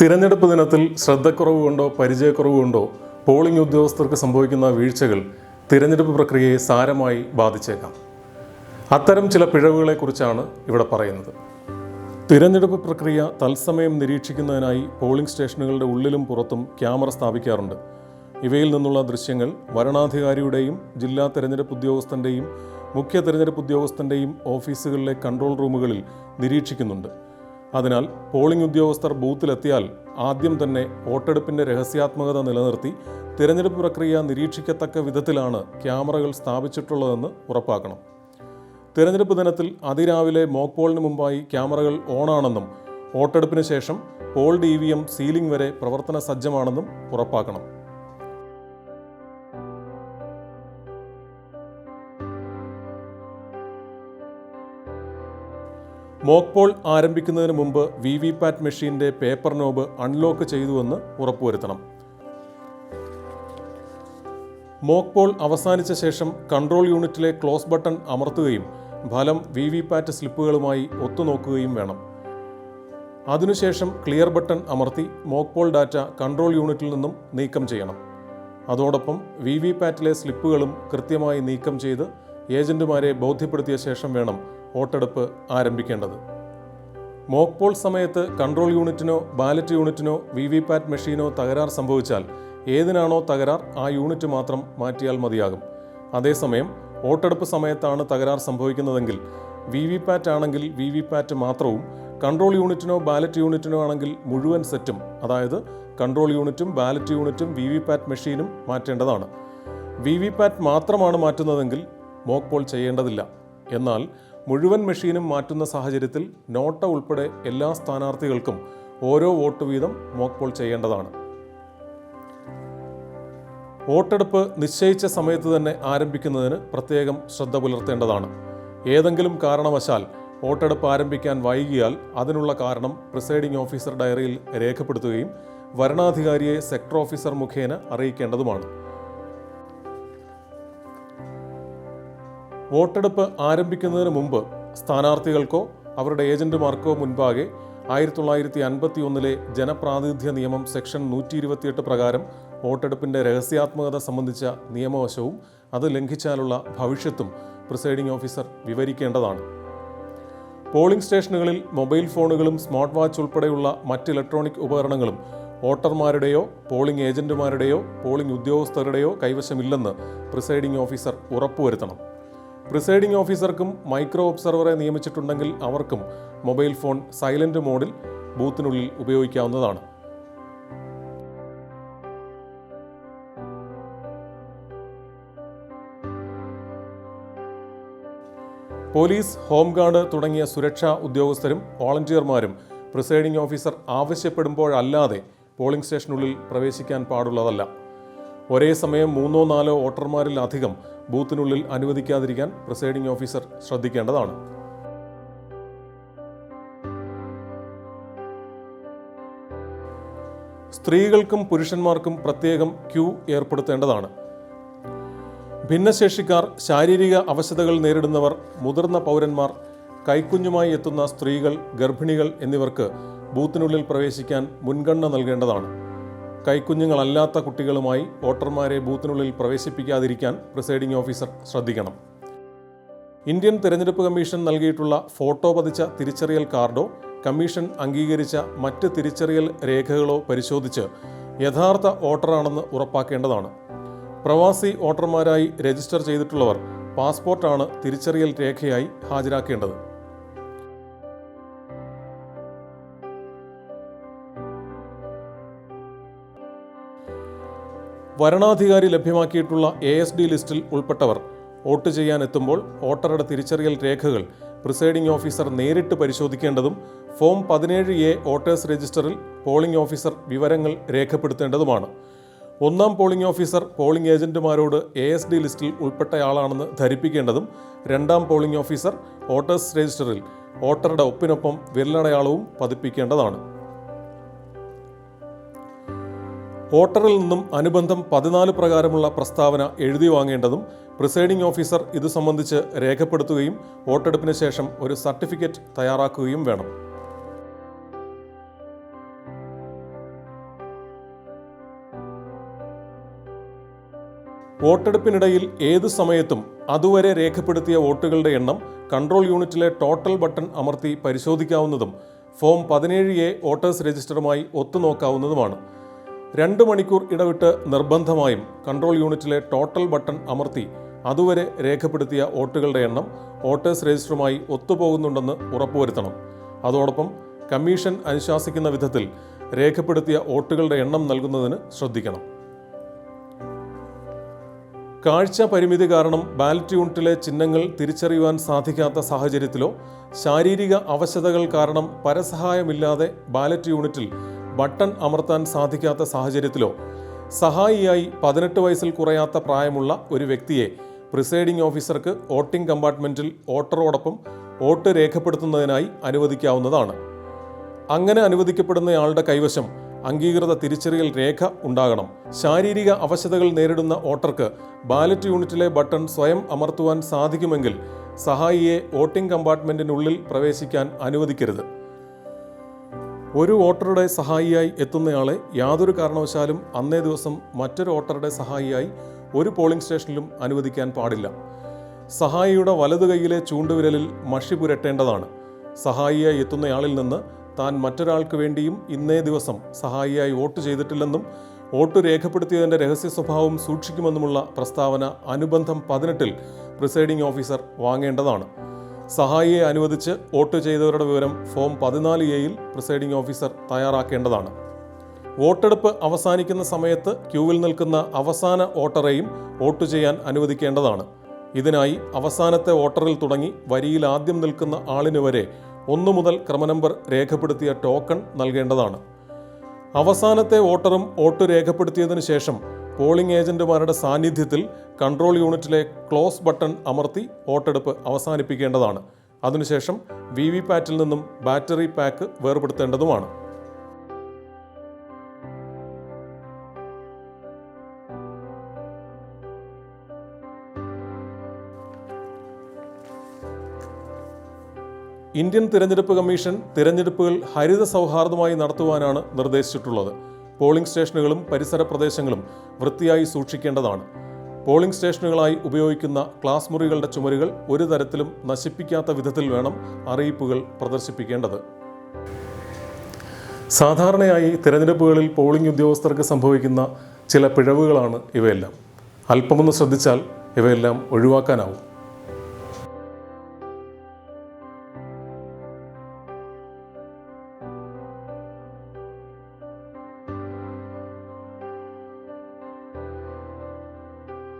തിരഞ്ഞെടുപ്പ് ദിനത്തിൽ ശ്രദ്ധക്കുറവ് കൊണ്ടോ പരിചയക്കുറവ് കൊണ്ടോ പോളിംഗ് ഉദ്യോഗസ്ഥർക്ക് സംഭവിക്കുന്ന വീഴ്ചകൾ തിരഞ്ഞെടുപ്പ് പ്രക്രിയയെ സാരമായി ബാധിച്ചേക്കാം. അത്തരം ചില പിഴവുകളെക്കുറിച്ചാണ് ഇവിടെ പറയുന്നത്. തിരഞ്ഞെടുപ്പ് പ്രക്രിയ തത്സമയം നിരീക്ഷിക്കുന്നതിനായി പോളിംഗ് സ്റ്റേഷനുകളുടെ ഉള്ളിലും പുറത്തും ക്യാമറ സ്ഥാപിക്കാറുണ്ട്. ഇവയിൽ നിന്നുള്ള ദൃശ്യങ്ങൾ വരണാധികാരിയുടെയും ജില്ലാ തെരഞ്ഞെടുപ്പ് ഉദ്യോഗസ്ഥന്റെയും മുഖ്യ തെരഞ്ഞെടുപ്പ് ഉദ്യോഗസ്ഥന്റെയും ഓഫീസുകളിലെ കൺട്രോൾ റൂമുകളിൽ നിരീക്ഷിക്കുന്നുണ്ട്. അതിനാൽ പോളിംഗ് ഉദ്യോഗസ്ഥർ ബൂത്തിലെത്തിയാൽ ആദ്യം തന്നെ വോട്ടെടുപ്പിന്റെ രഹസ്യാത്മകത നിലനിർത്തി തിരഞ്ഞെടുപ്പ് പ്രക്രിയ നിരീക്ഷിക്കത്തക്ക വിധത്തിലാണ് ക്യാമറകൾ സ്ഥാപിച്ചിട്ടുള്ളതെന്ന് ഉറപ്പാക്കണം. തിരഞ്ഞെടുപ്പ് ദിനത്തിൽ അതിരാവിലെ മോക്ക് പോളിന് മുമ്പായി ക്യാമറകൾ ഓണാണെന്നും വോട്ടെടുപ്പിന് ശേഷം poll D V M sealing വരെ പ്രവർത്തന സജ്ജമാണെന്നും ഉറപ്പാക്കണം. മോക്ക് പോൾ ആരംഭിക്കുന്നതിന് മുമ്പ് വി വി പാറ്റ് മെഷീന്റെ പേപ്പർ നോബ് അൺലോക്ക് ചെയ്തുവെന്ന് ഉറപ്പുവരുത്തണം. മോക്ക് പോൾ അവസാനിച്ച ശേഷം കൺട്രോൾ യൂണിറ്റിലെ ക്ലോസ് ബട്ടൺ അമർത്തുകയും ഫലം വി വി പാറ്റ് സ്ലിപ്പുകളുമായി ഒത്തുനോക്കുകയും വേണം. അതിനുശേഷം ക്ലിയർ ബട്ടൺ അമർത്തി മോക്ക് പോൾ ഡാറ്റ കൺട്രോൾ യൂണിറ്റിൽ നിന്നും നീക്കം ചെയ്യണം. അതോടൊപ്പം വി വി പാറ്റിലെ സ്ലിപ്പുകളും കൃത്യമായി നീക്കം ചെയ്ത് ഏജന്റുമാരെ ബോധ്യപ്പെടുത്തിയ ശേഷം വേണം വോട്ടെടുപ്പ് ആരംഭിക്കേണ്ടത്. മോക്ക് പോൾ സമയത്ത് കൺട്രോൾ യൂണിറ്റിനോ ബാലറ്റ് യൂണിറ്റിനോ വി വി പാറ്റ് മെഷീനോ തകരാർ സംഭവിച്ചാൽ ഏതിനാണോ തകരാർ ആ യൂണിറ്റ് മാത്രം മാറ്റിയാൽ മതിയാകും. അതേസമയം വോട്ടെടുപ്പ് സമയത്താണ് തകരാർ സംഭവിക്കുന്നതെങ്കിൽ വി വി പാറ്റ് ആണെങ്കിൽ വി വി പാറ്റ് മാത്രവും കൺട്രോൾ യൂണിറ്റിനോ ബാലറ്റ് യൂണിറ്റിനോ ആണെങ്കിൽ മുഴുവൻ സെറ്റും അതായത് കൺട്രോൾ യൂണിറ്റും ബാലറ്റ് യൂണിറ്റും വി വി പാറ്റ് മെഷീനും മാറ്റേണ്ടതാണ്. വി വി പാറ്റ് മാത്രമാണ് മാറ്റുന്നതെങ്കിൽ മോക്ക് പോൾ ചെയ്യേണ്ടതില്ല. എന്നാൽ മുഴുവൻ മെഷീനും മാറ്റുന്ന സാഹചര്യത്തിൽ നോട്ട ഉൾപ്പെടെ എല്ലാ സ്ഥാനാർത്ഥികൾക്കും ഓരോ വോട്ട് വീതം മോക്ക് പോൾ ചെയ്യേണ്ടതാണ്. വോട്ടെടുപ്പ് നിശ്ചയിച്ച സമയത്ത് തന്നെ ആരംഭിക്കുന്നതിന് പ്രത്യേകം ശ്രദ്ധ പുലർത്തേണ്ടതാണ്. ഏതെങ്കിലും കാരണവശാൽ വോട്ടെടുപ്പ് ആരംഭിക്കാൻ വൈകിയാൽ അതിനുള്ള കാരണം പ്രിസൈഡിംഗ് ഓഫീസർ ഡയറിയിൽ രേഖപ്പെടുത്തുകയും വരണാധികാരിയെ സെക്ടർ ഓഫീസർ മുഖേന അറിയിക്കേണ്ടതുമാണ്. വോട്ടെടുപ്പ് ആരംഭിക്കുന്നതിന് മുമ്പ് സ്ഥാനാർത്ഥികൾക്കോ അവരുടെ ഏജന്റുമാർക്കോ മുൻപാകെ ആയിരത്തി തൊള്ളായിരത്തി അൻപത്തി ഒന്നിലെ ജനപ്രാതിനിധ്യ നിയമം സെക്ഷൻ നൂറ്റി ഇരുപത്തിയെട്ട് പ്രകാരം വോട്ടെടുപ്പിന്റെ രഹസ്യാത്മകത സംബന്ധിച്ച നിയമവശവും അത് ലംഘിച്ചാലുള്ള ഭവിഷ്യത്തും പ്രിസൈഡിംഗ് ഓഫീസർ വിവരിക്കേണ്ടതാണ്. പോളിംഗ് സ്റ്റേഷനുകളിൽ മൊബൈൽ ഫോണുകളും സ്മാർട്ട് വാച്ച് ഉൾപ്പെടെയുള്ള മറ്റ് ഇലക്ട്രോണിക് ഉപകരണങ്ങളും വോട്ടർമാരുടെയോ പോളിംഗ് ഏജന്റുമാരുടെയോ പോളിംഗ് ഉദ്യോഗസ്ഥരുടെയോ കൈവശമില്ലെന്ന് പ്രിസൈഡിംഗ് ഓഫീസർ ഉറപ്പുവരുത്തണം. പ്രിസൈഡിംഗ് ഓഫീസർക്കും മൈക്രോ ഒബ്സർവറെ നിയമിച്ചിട്ടുണ്ടെങ്കിൽ അവർക്കും മൊബൈൽ ഫോൺ സൈലന്റ് മോഡിൽ ബൂത്തിനുള്ളിൽ ഉപയോഗിക്കാവുന്നതാണ്. പോലീസ് ഹോംഗാർഡ് തുടങ്ങിയ സുരക്ഷാ ഉദ്യോഗസ്ഥരും വോളണ്ടിയർമാരും പ്രിസൈഡിംഗ് ഓഫീസർ ആവശ്യപ്പെടുമ്പോഴല്ലാതെ പോളിംഗ് സ്റ്റേഷനുള്ളിൽ പ്രവേശിക്കാൻ പാടുള്ളതല്ല. ഒരേ സമയം മൂന്നോ നാലോ വോട്ടർമാരിൽ അധികം ബൂത്തിനുള്ളിൽ അനുവദിക്കാതിരിക്കാൻ പ്രിസൈഡിംഗ് ഓഫീസർ ശ്രദ്ധിക്കേണ്ടതാണ്. സ്ത്രീകൾക്കും പുരുഷന്മാർക്കും പ്രത്യേകം ക്യൂ ഏർപ്പെടുത്തേണ്ടതാണ്. ഭിന്നശേഷിക്കാർ ശാരീരിക അവശതകൾ നേരിടുന്നവർ മുതിർന്ന പൗരന്മാർ കൈക്കുഞ്ഞുമായി എത്തുന്ന സ്ത്രീകൾ ഗർഭിണികൾ എന്നിവർക്ക് ബൂത്തിനുള്ളിൽ പ്രവേശിക്കാൻ മുൻഗണന നൽകേണ്ടതാണ്. കൈക്കുഞ്ഞുങ്ങളല്ലാത്ത കുട്ടികളുമായി വോട്ടർമാരെ ബൂത്തിനുള്ളിൽ പ്രവേശിപ്പിക്കാതിരിക്കാൻ പ്രിസൈഡിംഗ് ഓഫീസർ ശ്രദ്ധിക്കണം. ഇന്ത്യൻ തിരഞ്ഞെടുപ്പ് കമ്മീഷൻ നൽകിയിട്ടുള്ള ഫോട്ടോ പതിച്ച തിരിച്ചറിയൽ കാർഡോ കമ്മീഷൻ അംഗീകരിച്ച മറ്റ് തിരിച്ചറിയൽ രേഖകളോ പരിശോധിച്ച് യഥാർത്ഥ വോട്ടറാണെന്ന് ഉറപ്പാക്കേണ്ടതാണ്. പ്രവാസി വോട്ടർമാരായി രജിസ്റ്റർ ചെയ്തിട്ടുള്ളവർ പാസ്പോർട്ടാണ് തിരിച്ചറിയൽ രേഖയായി ഹാജരാക്കേണ്ടത്. വരണാധികാരി ലഭ്യമാക്കിയിട്ടുള്ള എ എസ് ഡി ലിസ്റ്റിൽ ഉൾപ്പെട്ടവർ വോട്ട് ചെയ്യാൻ എത്തുമ്പോൾ വോട്ടറുടെ തിരിച്ചറിയൽ രേഖകൾ പ്രിസൈഡിംഗ് ഓഫീസർ നേരിട്ട് പരിശോധിക്കേണ്ടതും ഫോം പതിനേഴ് എ വോട്ടേഴ്സ് രജിസ്റ്ററിൽ പോളിംഗ് ഓഫീസർ വിവരങ്ങൾ രേഖപ്പെടുത്തേണ്ടതുമാണ്. ഒന്നാം പോളിംഗ് ഓഫീസർ പോളിംഗ് ഏജന്റുമാരോട് എ എസ് ഡി ലിസ്റ്റിൽ ഉൾപ്പെട്ടയാളാണെന്ന് ധരിപ്പിക്കേണ്ടതും രണ്ടാം പോളിംഗ് ഓഫീസർ വോട്ടേഴ്സ് രജിസ്റ്ററിൽ വോട്ടറുടെ ഒപ്പിനൊപ്പം വിരലടയാളവും പതിപ്പിക്കേണ്ടതാണ്. വോട്ടറിൽ നിന്നും അനുബന്ധം പതിനാല് പ്രകാരമുള്ള പ്രസ്താവന എഴുതി വാങ്ങേണ്ടതും പ്രിസൈഡിംഗ് ഓഫീസർ ഇത് സംബന്ധിച്ച് രേഖപ്പെടുത്തുകയും വോട്ടെടുപ്പിന് ശേഷം ഒരു സർട്ടിഫിക്കറ്റ് തയ്യാറാക്കുകയും വേണം. വോട്ടെടുപ്പിനിടയിൽ ഏത് സമയത്തും അതുവരെ രേഖപ്പെടുത്തിയ വോട്ടുകളുടെ എണ്ണം കൺട്രോൾ യൂണിറ്റിലെ ടോട്ടൽ ബട്ടൺ അമർത്തി പരിശോധിക്കാവുന്നതും ഫോം പതിനേഴ് എ വോട്ടേഴ്സ് രജിസ്റ്ററുമായി ഒത്തുനോക്കാവുന്നതുമാണ്. രണ്ട് മണിക്കൂർ ഇടവിട്ട് നിർബന്ധമായും കൺട്രോൾ യൂണിറ്റിലെ ടോട്ടൽ ബട്ടൺ അമർത്തി അതുവരെ രേഖപ്പെടുത്തിയ വോട്ടുകളുടെ എണ്ണം വോട്ടേഴ്സ് രജിസ്റ്ററുമായി ഒത്തുപോകുന്നുണ്ടെന്ന് ഉറപ്പുവരുത്തണം. അതോടൊപ്പം കമ്മീഷൻ അനുശാസിക്കുന്ന വിധത്തിൽ രേഖപ്പെടുത്തിയ വോട്ടുകളുടെ എണ്ണം നൽകുന്നതിന് ശ്രദ്ധിക്കണം. കാഴ്ച പരിമിതി കാരണം ബാലറ്റ് യൂണിറ്റിലെ ചിഹ്നങ്ങൾ തിരിച്ചറിയുവാൻ സാധിക്കാത്ത സാഹചര്യത്തിലോ ശാരീരിക അവശതകൾ കാരണം പരസഹായമില്ലാതെ ബാലറ്റ് യൂണിറ്റിൽ ബട്ടൺ അമർത്താൻ സാധിക്കാത്ത സാഹചര്യത്തിലോ സഹായിയായി പതിനെട്ട് വയസ്സിൽ കുറയാത്ത പ്രായമുള്ള ഒരു വ്യക്തിയെ പ്രിസൈഡിംഗ് ഓഫീസർക്ക് വോട്ടിംഗ് കമ്പാർട്ട്മെന്റിൽ വോട്ടറോടൊപ്പം വോട്ട് രേഖപ്പെടുത്തുന്നതിനായി അനുവദിക്കാവുന്നതാണ്. അങ്ങനെ അനുവദിക്കപ്പെടുന്നയാളുടെ കൈവശം അംഗീകൃത തിരിച്ചറിയൽ രേഖ ഉണ്ടാകണം. ശാരീരിക അവശതകൾ നേരിടുന്ന വോട്ടർക്ക് ബാലറ്റ് യൂണിറ്റിലെ ബട്ടൺ സ്വയം അമർത്തുവാൻ സാധിക്കുമെങ്കിൽ സഹായിയെ വോട്ടിംഗ് കമ്പാർട്ട്മെന്റിനുള്ളിൽ പ്രവേശിക്കാൻ അനുവദിക്കരുത്. ഒരു വോട്ടറുടെ സഹായിയായി എത്തുന്നയാളെ യാതൊരു കാരണവശാലും അന്നേ ദിവസം മറ്റൊരു വോട്ടറുടെ സഹായിയായി ഒരു പോളിംഗ് സ്റ്റേഷനിലും അനുവദിക്കാൻ പാടില്ല. സഹായിയുടെ വലതു കൈയിലെ ചൂണ്ടുവിരലിൽ മഷി പുരട്ടേണ്ടതാണ്. സഹായിയായി എത്തുന്നയാളിൽ നിന്ന് താൻ മറ്റൊരാൾക്ക് വേണ്ടിയും ഇന്നേ ദിവസം സഹായിയായി വോട്ട് ചെയ്തിട്ടില്ലെന്നും വോട്ട് രേഖപ്പെടുത്തിയതിന്റെ രഹസ്യ സ്വഭാവം സൂക്ഷിക്കുമെന്നുമുള്ള പ്രസ്താവന അനുബന്ധം പതിനെട്ടിൽ പ്രിസൈഡിംഗ് ഓഫീസർ വാങ്ങേണ്ടതാണ്. സഹായിയെ അനുവദിച്ച് വോട്ട് ചെയ്തവരുടെ വിവരം ഫോം പതിനാല് എയിൽ പ്രിസൈഡിംഗ് ഓഫീസർ തയ്യാറാക്കേണ്ടതാണ്. വോട്ടെടുപ്പ് അവസാനിക്കുന്ന സമയത്ത് ക്യൂവിൽ നിൽക്കുന്ന അവസാന വോട്ടറെയും വോട്ട് ചെയ്യാൻ അനുവദിക്കേണ്ടതാണ്. ഇതിനായി അവസാനത്തെ വോട്ടറിൽ തുടങ്ങി വരിയിൽ ആദ്യം നിൽക്കുന്ന ആളിന് വരെ ഒന്നു മുതൽ ക്രമനമ്പർ രേഖപ്പെടുത്തിയ ടോക്കൺ നൽകേണ്ടതാണ്. അവസാനത്തെ വോട്ടറും വോട്ട് രേഖപ്പെടുത്തിയതിനു ശേഷം പോളിംഗ് ഏജന്റുമാരുടെ സാന്നിധ്യത്തിൽ കൺട്രോൾ യൂണിറ്റിലെ ക്ലോസ് ബട്ടൺ അമർത്തി വോട്ടെടുപ്പ് അവസാനിപ്പിക്കേണ്ടതാണ്. അതിനുശേഷം വി വി പാറ്റിൽ നിന്നും ബാറ്ററി പാക്ക് വേർപെടുത്തേണ്ടതുമാണ്. ഇന്ത്യൻ തിരഞ്ഞെടുപ്പ് കമ്മീഷൻ തിരഞ്ഞെടുപ്പുകൾ ഹരിത സൗഹാർദ്ദമായി നടത്തുവാനാണ് നിർദ്ദേശിച്ചിട്ടുള്ളത്. പോളിംഗ് സ്റ്റേഷനുകളും പരിസര പ്രദേശങ്ങളും വൃത്തിയായി സൂക്ഷിക്കേണ്ടതാണ്. പോളിംഗ് സ്റ്റേഷനുകളായി ഉപയോഗിക്കുന്ന ക്ലാസ് മുറികളുടെ ചുമരുകൾ ഒരു തരത്തിലും നശിപ്പിക്കാത്ത വിധത്തിൽ വേണം അറിയിപ്പുകൾ പ്രദർശിപ്പിക്കേണ്ടത്. സാധാരണയായി തിരഞ്ഞെടുപ്പുകളിൽ പോളിംഗ് ഉദ്യോഗസ്ഥർക്ക് സംഭവിക്കുന്ന ചില പിഴവുകളാണ് ഇവയെല്ലാം. അല്പമൊന്ന് ശ്രദ്ധിച്ചാൽ ഇവയെല്ലാം ഒഴിവാക്കാനാവും.